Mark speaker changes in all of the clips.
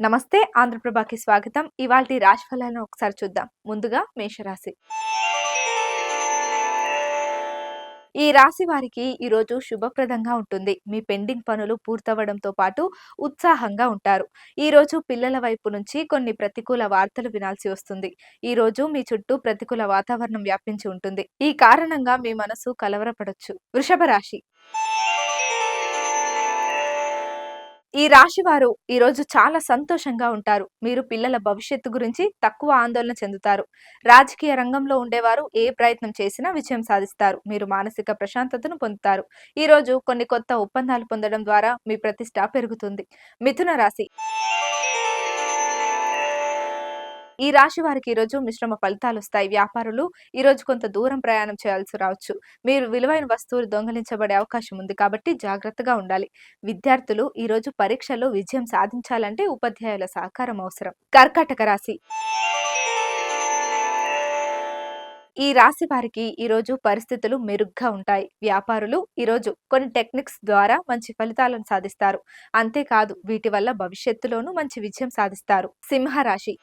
Speaker 1: నమస్తే ఆంధ్రప్రభకి స్వాగతం. ఇవాల్టి రాశి ఫలాలను ఒకసారి చూద్దాం. ముందుగా మేషరాశి. ఈ రాశి వారికి ఈరోజు శుభప్రదంగా ఉంటుంది. మీ పెండింగ్ పనులు పూర్తవడంతో పాటు ఉత్సాహంగా ఉంటారు. ఈ రోజు పిల్లల వైపు నుంచి కొన్ని ప్రతికూల వార్తలు వినాల్సి వస్తుంది. ఈ రోజు మీ చుట్టూ ప్రతికూల వాతావరణం వ్యాపించి ఉంటుంది. ఈ కారణంగా మీ మనసు కలవరపడొచ్చు. వృషభ రాశి. ఈ రాశి వారు చాలా సంతోషంగా ఉంటారు. మీరు పిల్లల భవిష్యత్తు గురించి తక్కువ ఆందోళన చెందుతారు. రాజకీయ రంగంలో ఉండేవారు ఏ ప్రయత్నం చేసినా విజయం సాధిస్తారు. మీరు మానసిక ప్రశాంతతను పొందుతారు. ఈరోజు కొన్ని కొత్త ఒప్పందాలు పొందడం ద్వారా మీ ప్రతిష్ట పెరుగుతుంది. మిథున రాశి ఈ రాశి వారికి ఈరోజు మిశ్రమ ఫలితాలు వస్తాయి. వ్యాపారులు ఈరోజు కొంత దూరం ప్రయాణం చేయాల్సి రావచ్చు. మీరు విలువైన వస్తువులు దొంగలించబడే అవకాశం ఉంది కాబట్టి జాగ్రత్తగా ఉండాలి. విద్యార్థులు ఈరోజు పరీక్షల్లో విజయం సాధించాలంటే ఉపాధ్యాయుల సహకారం అవసరం. కర్కాటక రాశి ఈ రాశి వారికి ఈరోజు పరిస్థితులు మెరుగ్గా ఉంటాయి. వ్యాపారులు ఈరోజు కొన్ని టెక్నిక్స్ ద్వారా మంచి ఫలితాలను సాధిస్తారు. అంతేకాదు వీటి వల్ల భవిష్యత్తులోనూ మంచి విజయం సాధిస్తారు. సింహరాశి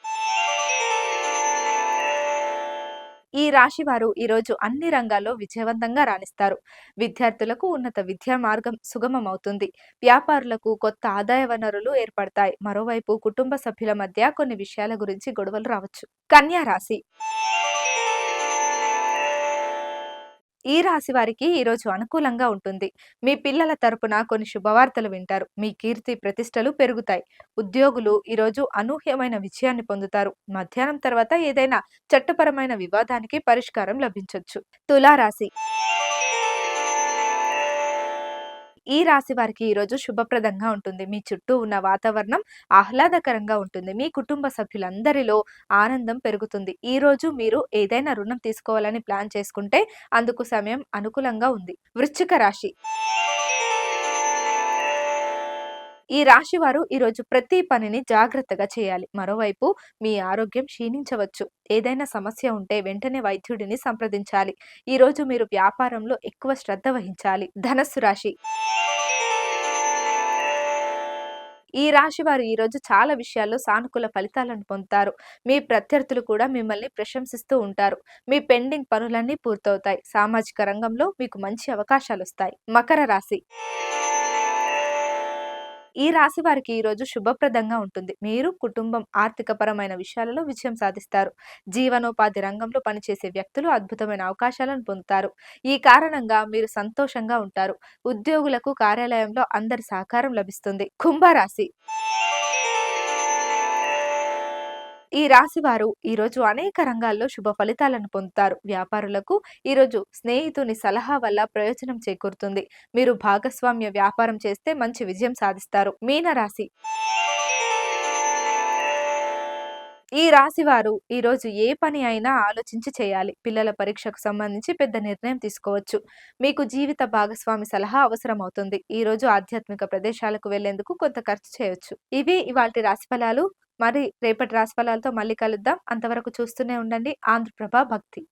Speaker 1: ఈ రాశి వారు ఈరోజు అన్ని రంగాల్లో విజయవంతంగా రాణిస్తారు. విద్యార్థులకు ఉన్నత విద్యా మార్గం సుగమం అవుతుంది వ్యాపారులకు కొత్త ఆదాయ వనరులు ఏర్పడతాయి. మరోవైపు కుటుంబ సభ్యుల మధ్య కొన్ని విషయాల గురించి గొడవలు రావచ్చు. కన్యా రాశి ఈ రాశి వారికి ఈరోజు అనుకూలంగా ఉంటుంది. మీ పిల్లల తరపున కొన్ని శుభవార్తలు వింటారు. మీ కీర్తి ప్రతిష్టలు పెరుగుతాయి. ఉద్యోగులు ఈరోజు అనూహ్యమైన విజయాన్ని పొందుతారు. మధ్యాహ్నం తర్వాత ఏదైనా చట్టపరమైన వివాదానికి పరిష్కారం లభించవచ్చు తులారాశి ఈ రాశి వారికి ఈరోజు శుభప్రదంగా ఉంటుంది. మీ చుట్టూ ఉన్న వాతావరణం ఆహ్లాదకరంగా ఉంటుంది. మీ కుటుంబ సభ్యులందరిలో ఆనందం పెరుగుతుంది. ఈ రోజు మీరు ఏదైనా రుణం తీసుకోవాలని ప్లాన్ చేసుకుంటే అందుకు సమయం అనుకూలంగా ఉంది. వృశ్చిక రాశి. ఈ రాశి వారు ఈరోజు ప్రతి పనిని జాగ్రత్తగా చేయాలి. మరోవైపు మీ ఆరోగ్యం క్షీణించవచ్చు. ఏదైనా సమస్య ఉంటే వెంటనే వైద్యుడిని సంప్రదించాలి. ఈ రోజు మీరు వ్యాపారంలో ఎక్కువ శ్రద్ధ వహించాలి. ధనస్సు రాశి. ఈ రాశి వారు ఈరోజు చాలా విషయాల్లో సానుకూల ఫలితాలను పొందుతారు. మీ ప్రత్యర్థులు కూడా మిమ్మల్ని ప్రశంసిస్తూ ఉంటారు. మీ పెండింగ్ పనులన్నీ పూర్తవుతాయి. సామాజిక రంగంలో మీకు మంచి అవకాశాలు వస్తాయి. మకర రాశి. ఈ రాశి వారికి ఈరోజు శుభప్రదంగా ఉంటుంది. మీరు కుటుంబం ఆర్థిక పరమైన విషయాలలో విజయం సాధిస్తారు. జీవనోపాధి రంగంలో పనిచేసే వ్యక్తులు అద్భుతమైన అవకాశాలను పొందుతారు. ఈ కారణంగా మీరు సంతోషంగా ఉంటారు. ఉద్యోగులకు కార్యాలయంలో అందరి సహకారం లభిస్తుంది. కుంభరాశి ఈ రాశివారు ఈరోజు అనేక రంగాల్లో శుభ ఫలితాలను పొందుతారు. వ్యాపారులకు ఈరోజు స్నేహితుని సలహా వల్ల ప్రయోజనం చేకూరుతుంది. మీరు భాగస్వామ్య వ్యాపారం చేస్తే మంచి విజయం సాధిస్తారు. మీన రాశి ఈ రాశివారు ఈరోజు ఏ పని అయినా ఆలోచించి చేయాలి. పిల్లల పరీక్షకు సంబంధించి పెద్ద నిర్ణయం తీసుకోవచ్చు. మీకు జీవిత భాగస్వామి సలహా అవసరం అవుతుంది ఈరోజు ఆధ్యాత్మిక ప్రదేశాలకు వెళ్ళేందుకు కొంత ఖర్చు చేయొచ్చు. ఇవి ఇవాటి రాశి ఫలాలు. మరి రేపటి రాశిఫలాలతో మళ్ళీ కలుద్దాం. అంతవరకు చూస్తూనే ఉండండి. ఆంధ్రప్రభ భక్తి.